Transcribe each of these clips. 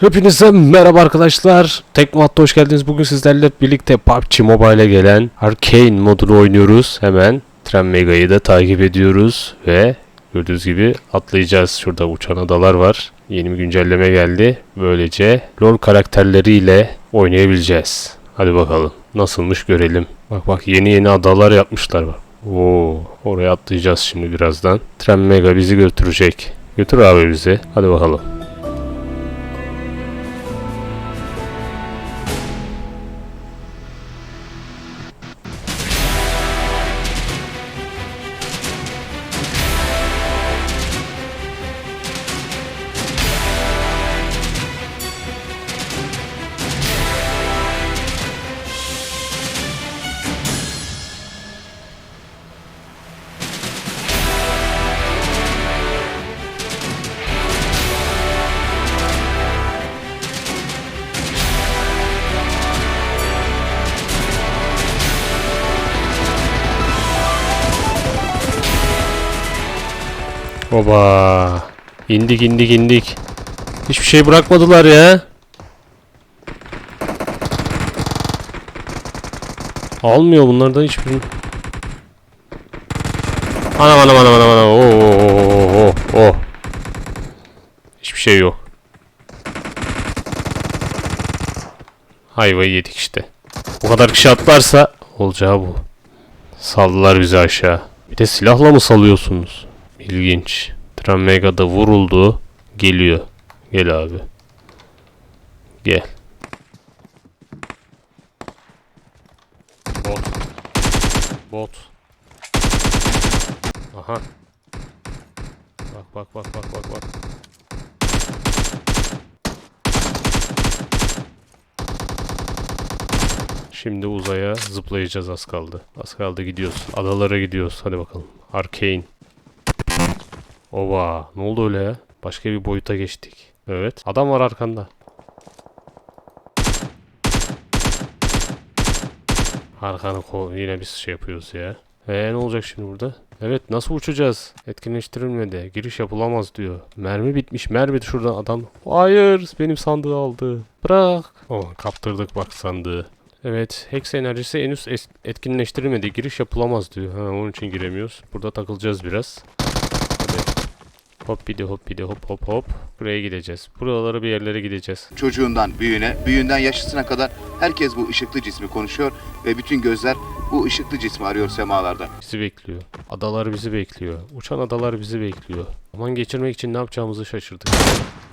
Hepinize merhaba arkadaşlar. Teknoat'ta hoş geldiniz. Bugün sizlerle birlikte PUBG Mobile'e gelen Arcane modunu oynuyoruz. Hemen Tren Mega'yı da takip ediyoruz ve gördüğünüz gibi atlayacağız. Şurada uçan adalar var. Yeni bir güncelleme geldi. Böylece LoL karakterleriyle oynayabileceğiz. Hadi bakalım. Nasılmış görelim. Bak bak yeni yeni adalar yapmışlar bak. Oo, oraya atlayacağız şimdi birazdan. Tren Mega bizi götürecek. Götür abi bizi. Hadi bakalım. Baba. İndik indik indik. Hiçbir şey bırakmadılar ya. Almıyor bunlardan hiçbir. Anam anam anam anam anam. Oo, oo, oo, oo. Hiçbir şey yok. Hayvayı yedik işte. Bu kadar kişi atlarsa olacağı bu. Saldılar bizi aşağı. Bir de silahla mı salıyorsunuz? İlginç. Tren Mega'da vuruldu. Geliyor. Gel abi. Gel. Bot. Bot. Aha. Bak bak bak bak bak bak. Şimdi uzaya zıplayacağız az kaldı. Az kaldı gidiyoruz. Adalara gidiyoruz. Hadi bakalım. Arcane. Ova, ne oldu öyle ya? Başka bir boyuta geçtik. Evet. Adam var arkanda. Arkanı ko yine biz şey yapıyoruz ya. Eee ne olacak şimdi burada? Evet nasıl uçacağız? Etkinleştirilmedi. Giriş yapılamaz diyor. Mermi bitmiş. Mermi şuradan adam. Hayır benim sandığı aldı. Bırak. Oh kaptırdık bak sandığı. Evet, Hex enerjisi henüz etkinleştirilmedi. Giriş yapılamaz diyor. Ha, onun için giremiyoruz. Burada takılacağız biraz. Hop bir de hop bir de hop hop hop. Buraya gideceğiz. Buralara bir yerlere gideceğiz. Çocuğundan büyüğüne, büyüğünden yaşlısına kadar herkes bu ışıklı cismi konuşuyor ve bütün gözler bu ışıklı cismi arıyor semalarda. Bizi bekliyor. Adalar bizi bekliyor. Uçan adalar bizi bekliyor. Zaman geçirmek için ne yapacağımızı şaşırdık.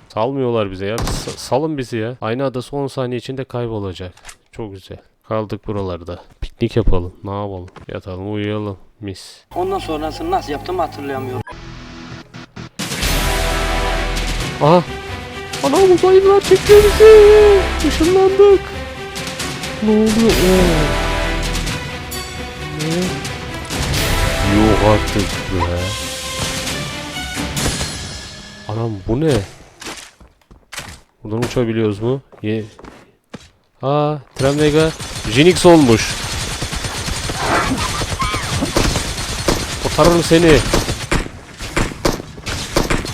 Salmıyorlar bize ya. Sa- salın bizi ya. Aynı adası 10 saniye içinde kaybolacak. Çok güzel. Kaldık buralarda. Piknik yapalım. Ne yapalım? Yatalım uyuyalım. Mis. Ondan sonrasını nasıl yaptım hatırlayamıyorum. Aha. Anam uzaylılar çekiyor bizi. Işınlandık. Ne oluyor? Oo. Ne? Yok artık be. Anam bu ne? Buradan uçabiliyoruz mu? Ye. Aa, Tren Mega Jinx olmuş. Kurtarırım seni.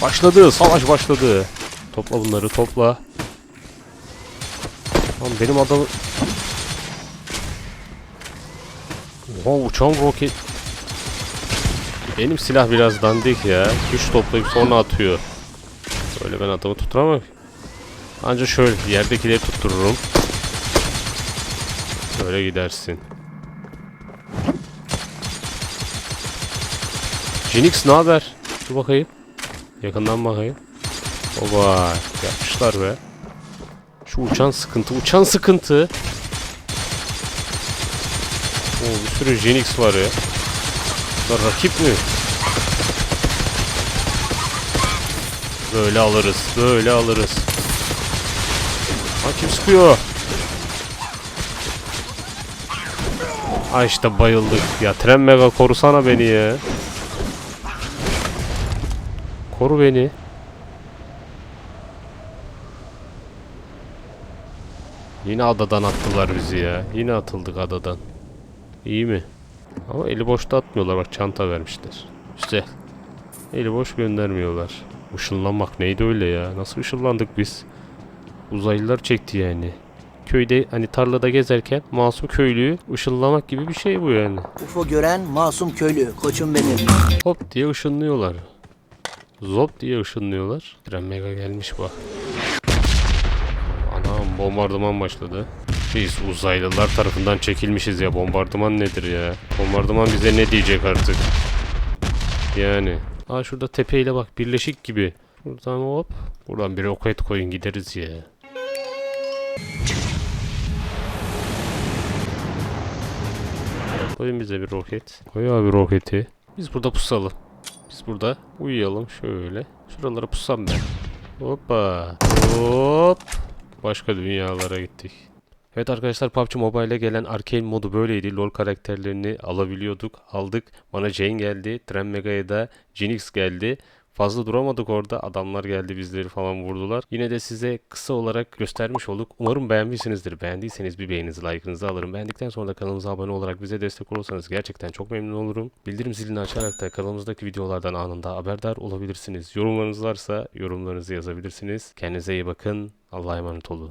Başladı. Savaş başladı. Topla bunları topla. Lan benim adamı... Oha uçan roket. Benim silah biraz dandik ya. Güç toplayıp sonra atıyor. Böyle ben adamı tutturamam. Anca şöyle yerdekileri tuttururum. Böyle gidersin. Jinx ne haber? Dur bakayım. Yakından bakayım. Oba yapmışlar be. Şu uçan sıkıntı. Uçan sıkıntı. Oo, bir sürü Jinx var ya. Bunlar rakip mi? Böyle alırız. Böyle alırız. Ha kim sıkıyor? Ha işte bayıldık. Ya tren mega korusana beni ya. Koru beni. Yine adadan attılar bizi ya. Yine atıldık adadan. İyi mi? Ama eli boşta atmıyorlar. Bak çanta vermişler. Güzel. Eli boş göndermiyorlar. Işınlanmak neydi öyle ya? Nasıl ışınlandık biz? Uzaylılar çekti yani. Köyde hani tarlada gezerken masum köylüyü ışınlamak gibi bir şey bu yani. UFO gören masum köylü, koçum benim. Hop diye ışınlıyorlar. Zop diye ışınlıyorlar. Tren mega gelmiş bak. Anam bombardıman başladı. Biz uzaylılar tarafından çekilmişiz ya. Bombardıman nedir ya? Bombardıman bize ne diyecek artık? Yani. Aa şurada tepeyle bak birleşik gibi. Buradan hop. Buradan bir roket koyun gideriz ya. Koyun bize bir roket. Koy abi roketi. Biz burada pusalım. Burada uyuyalım şöyle. Şuralara pusam ben. Hoppa. Hop. Başka dünyalara gittik. Evet arkadaşlar PUBG Mobile'e gelen arcane modu böyleydi. LoL karakterlerini alabiliyorduk. Aldık. Bana Jane geldi. Tren Mega'ya da Jinx geldi. Fazla duramadık orada. Adamlar geldi bizleri falan vurdular. Yine de size kısa olarak göstermiş olduk. Umarım beğenmişsinizdir. Beğendiyseniz bir beğeninizi, like'ınızı alırım. Beğendikten sonra da kanalımıza abone olarak bize destek olursanız gerçekten çok memnun olurum. Bildirim zilini açarak da kanalımızdaki videolardan anında haberdar olabilirsiniz. Yorumlarınız varsa yorumlarınızı yazabilirsiniz. Kendinize iyi bakın. Allah'a emanet olun.